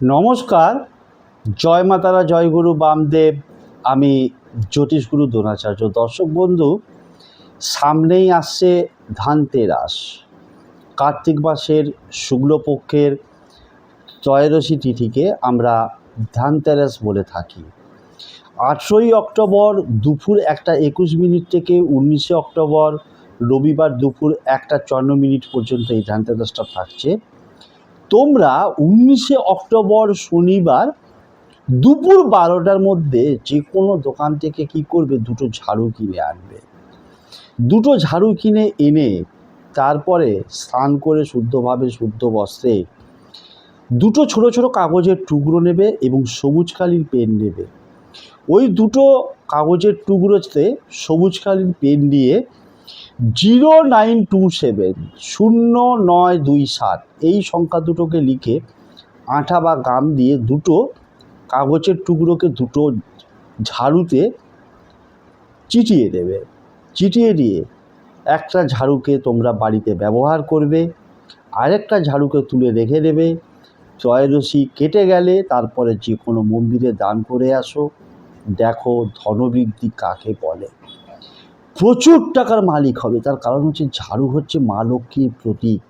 নমস্কার। জয় মাতারা জয়গুরু বামদেব। আমি জ্যোতিষগুরু দ্রোণাচার্য। দর্শক বন্ধু, সামনেই আসছে ধানতেরাস। কার্তিক মাসের শুক্লপক্ষের ত্রয়োদশী তিথিকে আমরা ধানতেরাস বলে থাকি। আঠেরোই অক্টোবর দুপুর একটা একুশ মিনিট থেকে উনিশে অক্টোবর রবিবার দুপুর একটা চুয়ান্ন মিনিট পর্যন্ত এই ধানতেরাসটা থাকছে। তোমরা উনিশে অক্টোবর শনিবার দুপুর বারোটার মধ্যে যে কোনো দোকান থেকে কি করবে? দুটো ঝাড়ু কিনে আনবে। দুটো ঝাড়ু কিনে এনে তারপরে স্নান করে শুদ্ধভাবে শুদ্ধ বস্ত্রে দুটো ছোট ছোট কাগজের টুকরো নেবে এবং সবুজ কালির পেন নেবে। ওই দুটো কাগজের টুকরোতে সবুজ পেন দিয়ে জিরো নাইন টু সেভেন শূন্য নয় দুই সাত। এই সংখ্যা দুটোকে লিখে আঠা বা গাম দিয়ে দুটো কাগজের টুকরোকে দুটো ঝাড়ুতে চিটিয়ে দেবে। চিটিয়ে দিয়ে একটা ঝাড়ুকে তোমরা বাড়িতে ব্যবহার করবে, আরেকটা ঝাড়ুকে তুলে রেখে দেবে। ত্রয়োদশী কেটে গেলে তারপরে যে কোনো মন্দিরে দান করে আসো। দেখো ধনবৃদ্ধি কাকে বলে। প্রচুর টাকার মালিক হবে। তার কারণ হচ্ছে ঝাড়ু হচ্ছে মা লক্ষ্মীর প্রতীক।